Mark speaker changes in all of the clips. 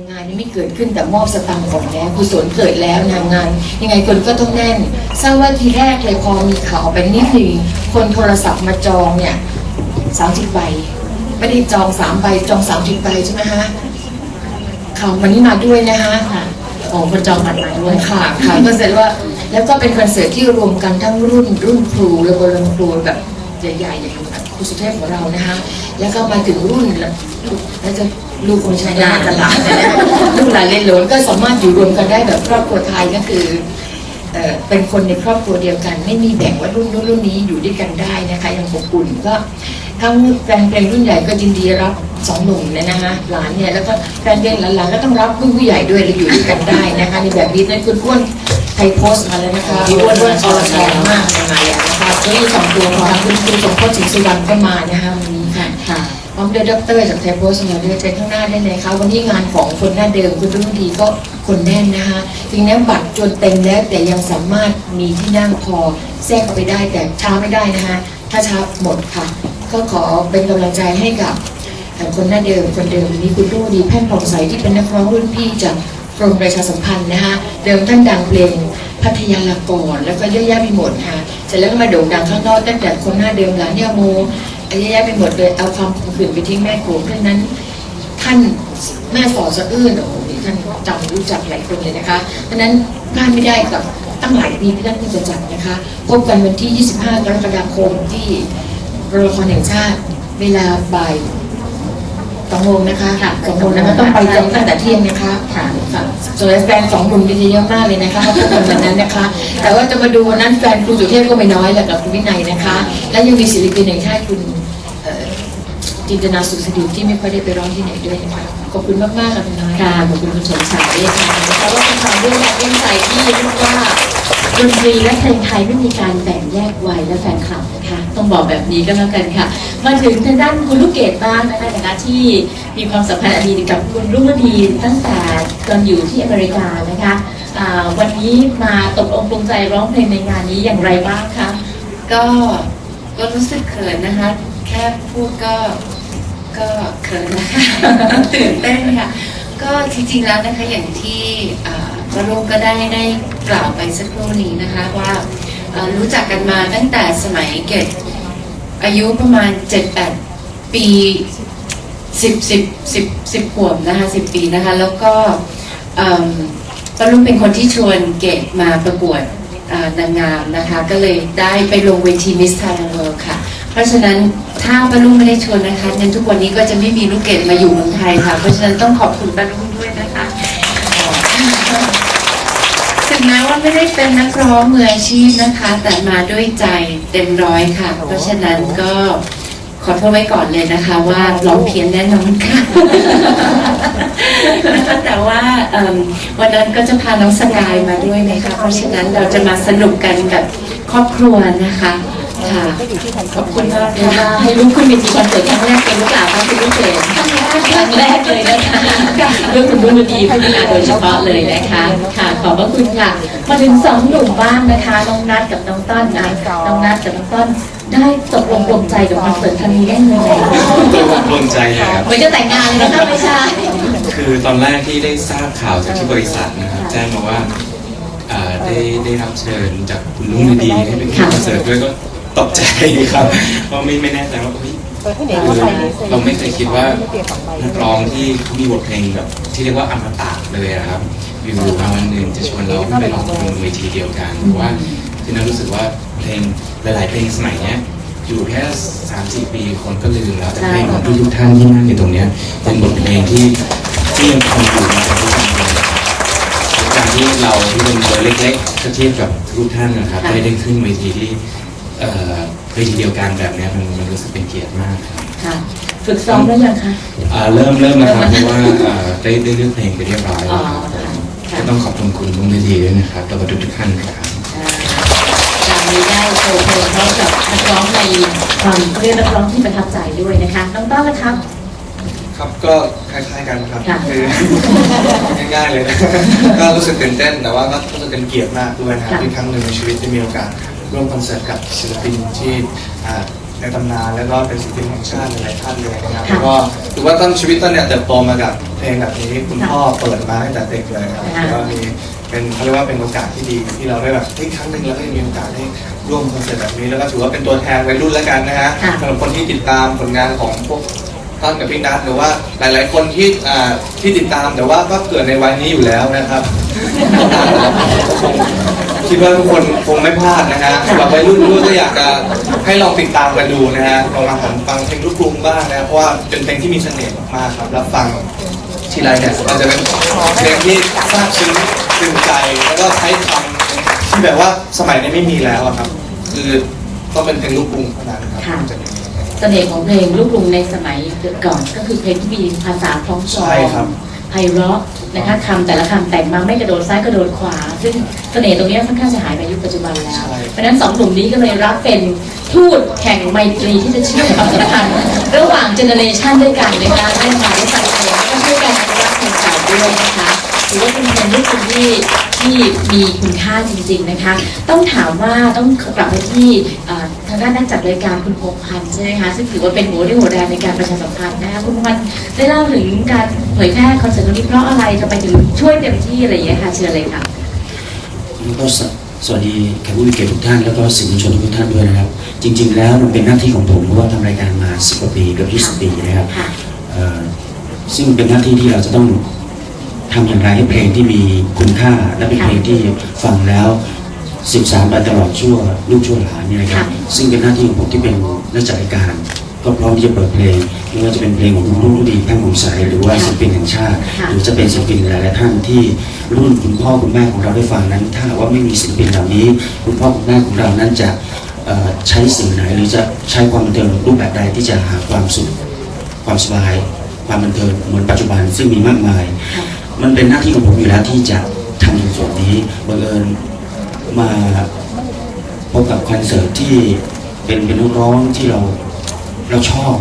Speaker 1: ำงานนี้ไม่เกิดขึ้นแต่มอบสตังค์ก่อนแล้วกุศลเกิดแล้วนะงาน ยังไงคนก็ต้องแน่นทราบว่าทีแรกเลยพอมีข่าวไปนิดหนึ่งคนโทรศัพท์มาจองเนี่ยสามสิบใบไม่ได้จองสามใบจองสามสิบใบใช่ไหมฮะข่าวมันนี้มาด้วยนะคะ
Speaker 2: ค่ะโอ้คนจองบัตรมาด้
Speaker 1: ด้
Speaker 2: ว
Speaker 1: วย
Speaker 2: ย
Speaker 1: ค่ะค่ะก็เสร็จว่าแล้วก็เป็นคอนเสิร์ตที่รวมกันทั้งรุ่นรุ่นครูและบรมครูแบบ ใหญ่ๆอย่างครูสุเทพของเรานะคะแล้วก็มาถึงรุ่นแล้วจะลูกคนชายนาจะหลานเนี่ยนลูกหลานเล่นหลนก็สามารถอยู่รวมกันได้แบบครอบครัวไทยก็คือเป็นคนในครอบครัวเดียวกัน ไม่มีแบ่งว่ารุ่นนู้นรุ่นนี้อยู่ด้วยกันได้นะคะยังอบอุ่นก็ทั้งแฟนเพลงรุ่นใหญ่ก็ยินดีรับสองหนุ่มเนี่ยนะคะหลานเนี่ยแล้วก็แฟนเพลงหลานๆก็ต้องรับรุ่นผู้ใหญ่ด้วยเราอยู่ด้วยกันได้นะคะในแบบนี้นั่นคุณอ้วนไทยโพสต์มาแล้วนะคะพี่อ้วนอ้วนออร์แรงมากยังไงอะนะ คะก็มีสองตัวของทางคุณครูสมโพธิสิงห์สุวรรณก็มานะคะวันนี้ค่ะ
Speaker 2: ค่ะ
Speaker 1: พร้อมด้วยดรจากไทยโพสต์มาด้วยเชิญข้างหน้าได้เลยค่ะวันนี้งานของคนหน้าเดิมคุณรุ่งดีก็คนแน่นนะคะถึงแม้บัตรจนเต็มแล้วแต่ยังสามารถมีที่นั่งพอแทรกเข้าไปได้แต่ช้าไม่ได้นะคะถ้าช้าหมดค่ะ ก็ขอเป็นกำลังใจให้กับเอ่อคนหน้าเดิมคนเดิมวันนี้คุณรุ่งดีแพ่นผ่องใสที่เป็นนักร้องรุ่นพี่จากกรมประชาสัมพันธ์นะคะเดิมท่านดังเพลงพัทยาละกรแล้วก็เยอะแยะไปหมดค่ะเส ร็จแล้วก็มาโด่งดังข้างนอกตั้งแต่คนหน้าเดิมหลานยาโมเยอะแยะไปหมดเลยเอาความขืนไปทิ้งแม่โขงเพราะฉะนั้นท่านแม่สอสะอื้นโอ้โหท่านจำรู้จักหลายคนเลยนะคะเพราะนั้นพลาดไม่ได้กับตั้งหลายปีที่ท่านเพิ่งจะจัดนะคะพบกันวันที่ 25 กรกฎาคมที่โรงละครแห่งชาติ เวลาบ่าย องโมงนะคะ
Speaker 2: ค่ะ
Speaker 1: สองโมงนะคะต้องไปจองตั้งแต่เที่ยงนะคะค่ะค่ะส่วนแฟนสองหนุ่มดีเยอะมากเลยนะคะมาพบกันวันนั้นนะคะ แต่ว่าจะมาดูวันนั้นแฟนครูสุเทพก็ไม่น้อยแหละกับคุณวินัยนะคะ และยังมีศิลปินแห่งชาติคุณเอ่อ จินตนาสุขสดิบที่ไม่ค่อยได้ไปร้องที่ไหนด้วยนะคะขอบคุณมากๆค่ะคุณน้อย
Speaker 2: ค่ะขอบคุณคุณสมชายด้วยค่ะ
Speaker 1: เพราะว่าคุณทำด้วยการเล่นใจที่เรียกว่า
Speaker 2: ดนตรีและเพลงไทยไม่มีการแบ่งแยกวัยและแฟนคลับนะคะต้องบอกแบบนี้ก็แล้วกันค่ะ มาถึงทางด้านคุณลูกเกดบ้างนะคะในฐานะที่มีความสัมพันธ์อันดีกับคุณรุ่งวดีตั้งแต่ตอนอยู่ที่อเมริกานะคะอ่าวันนี้มาตกลงปรงใจร้องเพลงในงานนี้อย่างไรบ้างคะ
Speaker 3: ก็ ก็รู้สึกเขินนะคะ แค่พูดก็ก็เขินนะคะตื่นเต้นค่ะ ก็จริงๆแล้วนะคะอย่างที่พระลุงก็ได้ได้กล่าวไปสักครู่นี้นะคะว่ารู้จักกันมาตั้งแต่สมัยเกดอายุประมาณ 7-8 ปีสิบสิบสิบสิบขวบนะคะสิบปีนะคะ แล้วก็ป้าลุงเป็นคนที่ชวนเกดมาประกวด นางงามนะคะ ก็เลยได้ไปลงเวทีมิสไท a ร์เวิลด์ค่ะ เพราะฉะนั้นถ้าป้าลุงไม่ได้ชวนนะคะงั้นทุกวันนี้ก็จะไม่มีลูกเกดมาอยู่เมืองไทยค่ะ เพราะฉะนั้นต้องขอบคุณป้าลุงด้วยนะคะถึงแม้ว่าไม่ได้เป็นนักร้องมืออาชีพนะคะ แต่มาด้วยใจเต็มร้อยค่ะ เพราะฉะนั้นก็ ขอโทษไว้ก่อนเลยนะคะว่าร้องเพี้ยนแน่นอนค่ะนะคะแต่ว่าเอิ่มวันนั้นก็จะพาน้องสกายมาด้วยนะคะ เพราะฉะนั้นเราจะมาสนุกกันแบบครอบครัวนะคะค่ะขอบคุณมาก
Speaker 2: เดี๋ยว
Speaker 3: ค่ะ
Speaker 2: มาให้ลูกขึ้นเวทีคอนเสิร์ตครั้งแรกเป็นหรือเปล่าคะคุณลูกเกดครั้งแรกเลยนะคะเรื่องคุณรุ่งวดีผู้จัดการโดยเฉพาะเลยนะคะค่ะขอบพระคุณค่ะมาถึงสองหนุ่มบ้างนะคะน้องนัทกับน้องต้นนะน้องนัทกับน้องต้น ได้ตกลงปลงใจกับคอนเสิร์ตครั้งนี้ได้ยังไง
Speaker 4: ตกลงใจนะครับ
Speaker 2: เหมือนจะแต่งงานเลยนะคะไม่ใช่
Speaker 4: คือตอนแรกที่ได้ทราบข่าวจากที่บริษัทนะครับแจ้งมาว่าอ่าได้ได้รับเชิญจากคุณลุงดีๆให้เป็นคอนเสิร์ตด้วยก็ตกใจครับเพราะไม่ไม่แน่ใจว่าเฮ้ย คือเราไม่เคยคิดว่านักร้องที่เขามีบทเพลงแบบที่เรียกว่าอมตะเลยอะครับอยู่มาวันหนึ่งจะชวนเราขึ้นไปร้องบนเวทีเดียวกันเพราะว่าคือนั้นรู้สึกว่า เพลงหลาย ๆ เพลงสมัยเนี้ยอยู่แค่สามสี่ปีคนก็ลืมแล้วแต่เพลงของทุกๆท่านที่นั่งอยู่ตรงเนี้ยเป็นบทเพลงที่ที่ยังคงอยู่มาถึงทุกวันนี้การที่เราที่เป็นตัวเล็กๆถ้าเทียบกับทุกท่านนะครับ
Speaker 2: ค่ะ
Speaker 4: ได้ได้ขึ้นเวทีที่เอ่อเวทีเดียวกันแบบเนี้ยมันมันรู้สึกเป็นเกียรติมากครับ
Speaker 2: ค่ะฝึกซ้อมแล้วยังคะ
Speaker 4: อ่าเริ่มเริ่มนะครับเพราะว่าอ่าได้ได้เลือกเพลงไปเรียบร้อย
Speaker 2: อ๋อ
Speaker 4: แล้วครับ
Speaker 2: ค่ะ
Speaker 4: ก็ต้องขอบคุณคุณลุงเวทีด้วยนะครับแล้วก็ทุกๆท่านครับ
Speaker 2: การนี้ ได้โชว์เพลงพร้อมกับนักร้องในความเรียกนักร้องที่ประทับใจด้วยนะคะน้องต้อนนะครับ
Speaker 5: ครับก็คล้ายๆกันครับ
Speaker 2: ค่ะ
Speaker 5: คือ ง่ายๆเลยนะ ก็รู้สึกตื่นเต้นแต่ว่าก็รู้สึกเป็นเกียรติมากด้วยนะครับ
Speaker 2: ค่ะ
Speaker 5: ที่ครั้งหนึ่งในชีวิตได้มีโอกาสร่วมคอนเสิร์ตกับศิลปินที่อ่าในในตำนานแล้วก็เป็นศิลปินแห่งชาติหลายๆท่านเลยนะครับ
Speaker 2: ค่ะ
Speaker 5: แล้วก็ถือว่าตั้งชีวิตต้นเนี่ยเติบโตมากับเพลงแบบนี้คุณพ่อเปิดมาตั้งแต่เด็กเลยครับ
Speaker 2: ค่ะ
Speaker 5: แล้วก็มี เป็นเขาเรียกว่าเป็นโอกาสที่ดีที่เราได้แบบเฮ้ยครั้งหนึ่งแล้วก็ยังมีโอกาสได้ร่วมคอนเสิร์ตแบบนี้แล้วก็ถือว่าเป็นตัวแทนวัยรุ่นแล้วกันนะฮะ
Speaker 2: ค่ะ
Speaker 5: สำหรับคนที่ติดตามผลงานของพวกท่านกับพี่นัทหรือว่าหลาย ๆ คนที่อ่าที่ติดตามแต่ว่าก็เกิดในวัยนี้อยู่แล้วนะครับ คิดว่าทุกคนคงไม่พลาดนะฮะสำหรับวัยรุ่นด้วยก็อยากจะให้ลองติดตามกันดูนะฮะลองมาฟังเพลงลูกกรุงบ้างนะเพราะว่าเป็นเพลงที่มีเสน่ห์มากๆครับแล้วฟังทีไรเนี่ยมันจะเป็นเพลงที่ซาบซึ้ง ซึ้งใจแล้วก็ใช้คำที่แบบว่าสมัยนี้ไม่มีแล้วอะครับ คือต้องเป็นเพลงลูกกรุงเท่านั้นครับ
Speaker 2: ค่ะ
Speaker 5: จะมี
Speaker 2: เสน่ห์ของเพลงลูกกรุงในสมัยก่อนก็คือเพลงที่มีภาษาคล้องจอ
Speaker 5: ใช่ครับ
Speaker 2: ไพเราะนะคะคำแต่ละคำแต่งมาไม่กระโดดซ้ายกระโดดขวา ซึ่งเสน่ห์ตรงนี้ค่อนข้างจะหายไปยุคปัจจุบันแล้ว
Speaker 5: ใช่
Speaker 2: เพราะฉะนั้นสองหนุ่มนี้ก็เลยรับเป็นทูตแข่งไมตรีที่จะเชื่อมความสัมพันธ์ระหว่างเจเนอเรชันด้วยกันนะคะได้มาได้ฟังเพลงแล้วก็ช่วยกันอนุรักษ์เพลงเก่าด้วยนะคะ ถือว่าเป็นเพลงลูกกรุงที่ที่มีคุณค่าจริง ๆนะคะ ต้องถามว่าต้องกลับไปที่เอ่อทางด้านนักจัดรายการคุณพงษ์พันธ์ใช่ไหมคะซึ่งถือว่าเป็นหัวเรี่ยวหัวแรงในการประชาสัมพันธ์นะคะคุณพงษ์พันธ์ได้เล่าถึงการเผยแพร่คอนเสิร์ตครั้งนี้เพราะอะไรทำไมถึงช่วยเต็มที่อะไรอย่างเงี้ยค่ะเชิญเลยค่ะ
Speaker 6: แล้วก็สสวัสดีแขกผู้มีเกียรติทุกท่านแล้วก็สื่อมวลชนทุกท่านด้วยนะครับ จริง ๆ แล้วมันเป็นหน้าที่ของผมเพราะว่าทำรายการมา10กว่าปีเกือบ20ปีนะครับ
Speaker 2: ค่ะ
Speaker 6: เอ่อซึ่งเป็นหน้าที่ที่เราจะต้อง ทำอย่างไรให้เพลงที่มีคุณค่า และเป็นเพลงที่ฟังแล้วสืบสานไปตลอดชั่วลูกชั่วหลานเนี่ยนะครับ
Speaker 2: ค่ะ
Speaker 6: ซึ่งเป็นหน้าที่ของผมที่เป็นนักจัดรายการ ก็พร้อมที่จะเปิดเพลงไม่ว่าจะเป็นเพลงของคุณรุ่งรุ่งดีแพ่งหงสายหรือว่าศิลปินแห่งชาติ
Speaker 2: ค่ะ
Speaker 6: หรือจะเป็นศิลปินหลายๆท่านที่รุ่นคุณพ่อคุณแม่ของเราได้ฟังนั้น ถ้าหากว่าไม่มีศิลปินเหล่านี้ คุณพ่อคุณแม่ของเรานั้นจะเอ่อใช้สิ่งไหนหรือจะใช้ความบันเทิงรูปแบบใดที่จะหาความสุขความสบาย ความบันเทิงเหมือนปัจจุบันซึ่งมีมากมาย
Speaker 2: ค่ะ
Speaker 6: มันเป็นหน้าที่ของผมอยู่แล้วที่จะทำในส่วนนี้บังเอิญมาพบกับคอนเสิร์ตที่เป็นเป็นนักร้องที่เราเราชอบ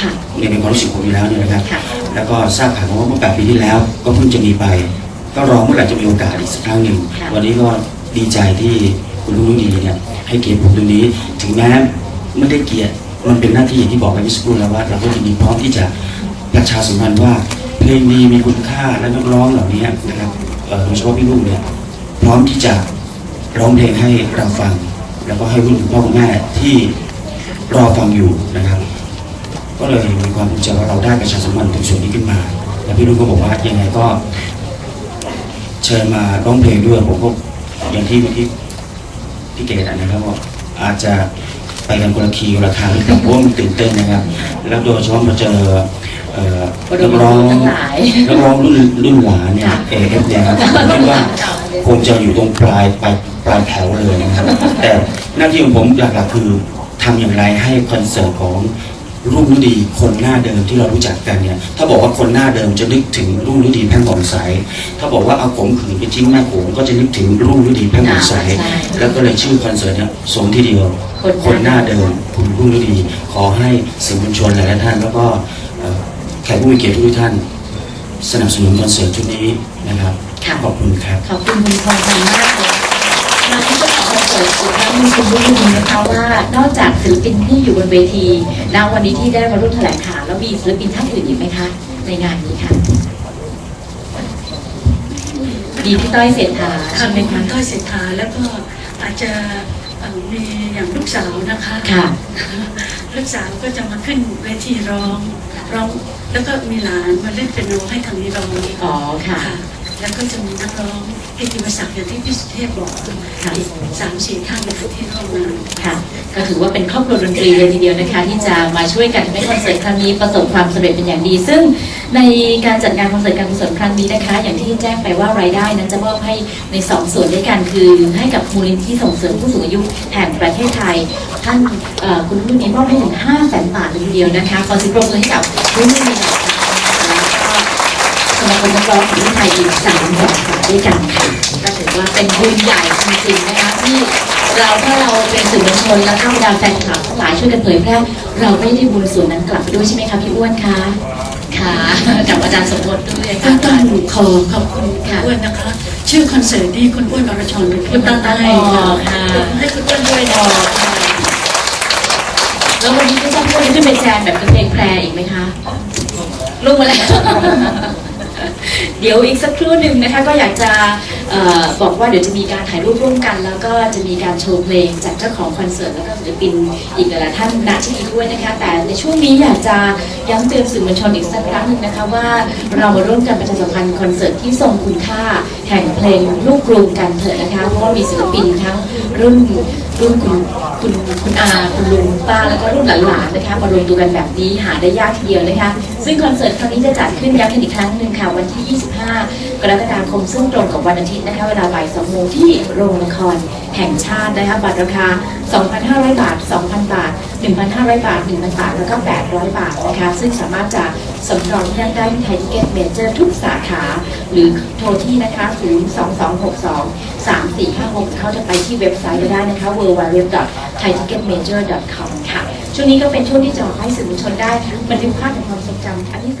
Speaker 2: ค่ะ
Speaker 6: ในเป็นความรู้สึกผมอยู่แล้วเนี่ยนะครับ
Speaker 2: ค่ะ
Speaker 6: แล้วก็ทราบข่าวมาว่าเมื่อแปดปีที่แล้ว ก็เพิ่งจะมีไป ก็รอเมื่อไหร่จะมีโอกาสอีกสักครั้งหนึ่ง
Speaker 2: ค่ะ
Speaker 6: วันนี้ก็ดีใจที่คุณลุงดีเนี่ยให้เกียรติผมตรงนี้ ถึงแม้ไม่ได้เกียรติมันเป็นหน้าที่อย่างที่บอกไปเมื่อสักครู่แล้วว่า เราก็ยินดีพร้อมที่จะประชาสัมพันธ์ว่า เพลงดีมีคุณค่าและนักร้องเหล่านี้นะครับโดยเฉพาะพี่ลุงเนี่ยพร้อมที่จะร้องเพลงให้เราฟัง แล้วก็ให้รุ่นคุณพ่อคุณแม่ที่รอฟังอยู่นะครับ ก็เลยมีความภูมิใจว่าเราได้ประชาสัมพันธ์ตรงส่วนนี้ขึ้นมา แล้วพี่ลุงก็บอกว่ายังไงก็ เชิญมาร้องเพลงด้วยผมก็อย่างที่เมื่อกี้พี่เกดนะครับว่าอาจจะไปกันคนละคีคนละทางแต่เพราะมันตื่นเต้นนะครับ แล้วโดยเฉพาะมาเจอ นักร้อง
Speaker 2: ทั้งหลาย
Speaker 6: นักร้องรุ่นรุ่นหลานเนี่ย
Speaker 2: ค่ะ
Speaker 6: เอฟเนี่ยครับผมคิดว่าคงจะอยู่ตรงปลายปลายปลายแถวเลยนะครับ แต่หน้าที่ของผมหลักๆคือทำอย่างไรให้คอนเสิร์ตของรุ่งฤดีคนหน้าเดิมที่เรารู้จักกันเนี่ย ถ้าบอกว่าคนหน้าเดิมจะนึกถึงรุ่งฤดีแพ่งผ่องใสถ้าบอกว่าเอาผมขืนไปทิ้งแม่โขงก็จะนึกถึงรุ่งฤดีแพ่งผ่องใส
Speaker 2: อ่าใช่
Speaker 6: แล้วก็เลยชื่อคอนเสิร์ตเนี่ยสมที่เดียว
Speaker 2: คนหน้า
Speaker 6: หน้าเดิมคุณรุ่งฤดีขอให้สื่อมวลชนหลายๆท่านแล้วก็เอ่อแขกผู้มีเกียรติทุกท่าน สนับสนุนคอนเสิร์ตชุดนี้นะครับ
Speaker 2: ค่ะ
Speaker 6: ขอบคุณครับ
Speaker 2: ขอบคุณคุณพงษ์พันธ์มากเลยมาที่เจ้าของคอนเสิร์ตอีกครั้งหนึงคุณรู้ดีนะคะว่านอกจากศิลปินที่อยู่บนเวทีณวันนี้ที่ได้มาร่วมแถลงข่าวแล้วมีศิลปินท่านอื่นอีกไหมคะ ในงานนี้ค่ะ ดีพี่ต้อยเศรษฐา
Speaker 7: ค่ะ
Speaker 2: ใช่ไหม
Speaker 7: เป็นคุ
Speaker 2: คะ
Speaker 7: ณต้อยเศรษฐาแล้วก็อาจจะเอ่อ มีอย่างลูกสาวนะคะ
Speaker 2: ค่ะ
Speaker 7: ลูกสาวก็จะมาขึ้นเวทีร้องร้อง แล้วก็มีหลานมาเล่นเปียโนให้ทางนี้ร้อง
Speaker 2: อ๋อค่ะ
Speaker 7: แล้วก็จะมีนักร้องกิตติมศักอย่างที่พี่สุเทพบอก
Speaker 2: ค่ะ
Speaker 7: อีกสามสี่ท่านนะคะที่เข้ามา
Speaker 2: ค่ะ ก็ถือว่าเป็นครอบครัวดนตรีเลยทีเดียวนะคะ ที่จะมาช่วยกันทำให้คอนเสิร์ตครั้งนี้ประสบความสำเร็จเป็นอย่างดี ซึ่งในการจัดงานคอนเสิร์ตการกุศลครั้งนี้นะคะ อย่างที่แจ้งไปว่ารายได้นั้นจะมอบให้ในสองส่วนด้วยกันคือให้กับมูลนิธิส่งเสริมผู้สูงอายุแห่งประเทศไทย ท่านคุณรุ่นนี้มอบให้ถึง5แสนบาทเลยทีเดียวนะคะขอเสิบปรบมือให้กับรุ่นนี้หน่อยค่ะแล้วก็ สมาคมนักร้องของไทยอีก3แสนบาทด้วยกันค่ะก็ถือว่าเป็นบุญใหญ่จริงๆนะคะที่เราถ้าเราเป็นสื่อมวลชนและถ้าบรรดาแฟนคลับทั้งหลายช่วยกันเผยแพร่เราไม่ได้บุญส่วนนั้นกลับไปด้วยใช่ไหมคะพี่อ้วนคะค่ะกับอาจารย์สมบูรณ์ด้วย
Speaker 7: ก็
Speaker 2: ค่ะ
Speaker 7: ต้องขอขอบคุณคุณอ้วนนะคะ ชื่อคอนเสิร์ตที่คุณอ้วนอรชรเป็นผู้ตั้งให้
Speaker 2: อ๋อ
Speaker 7: ค่ะให้คุณอ้วนด้วยนะ
Speaker 2: แล้ววันนี้ไม่ทราบว่าจะขึ้นไปแจมแบบเป็นเพลงแพรอีกไหมคะลุกมาแล้ว เดี๋ยวอีกสักครู่หนึ่งนะคะก็อยากจะ บอกว่าเดี๋ยวจะมีการถ่ายรูปร่วมกัน แล้วก็จะมีการโชว์เพลงจากเจ้าของคอนเสิร์ตแล้วก็ศิลปินอีกหลายท่านณที่นี้ด้วยนะคะ แต่ในช่วงนี้อยากจะย้ำเตือนสื่อมวลชนอีกสักครั้งหนึ่งนะคะว่าเรามาร่วมกันประชาสัมพันธ์คอนเสิร์ตที่ทรงคุณค่าแห่งเพลงลูกกรุงกันเถอะนะคะเพราะว่ามีศิลปินทั้งรุ่นรุ่นคุณคุณคุณอาคุณลุงป้าแล้วก็รุ่นหลานๆนะคะมารวมตัวกันแบบนี้หาได้ยากทีเดียวนะคะ ซึ่งคอนเสิร์ตครั้งนี้จะจัดขึ้นย้ำกันอีกครั้งหนึ่งค่ะวันที่ 25 กรกฎาคมซึ่งตรงกับวันอาทิตย์นะคะเวลาบ่าย2โมงที่โรงละครแห่งชาตินะคะบัตรราคา 2,500 บาท 2,000 บาท 1,500 บาท 1,000 บาท แล้วก็ 800 บาทนะคะ ซึ่งสามารถจะสำรองที่นั่งได้ที่ไทยทิเก็ตเมเจอร์ทุกสาขา หรือโทรที่นะคะ 02262 3456 เข้าจะไปที่เว็บไซต์ก็ได้นะคะ www.thaiticketmajor.com ค่ะ ช่วงนี้ก็เป็นช่วงที่จะให้สื่อมวลชนได้บันทึกภาพในความทรงจำอันนี้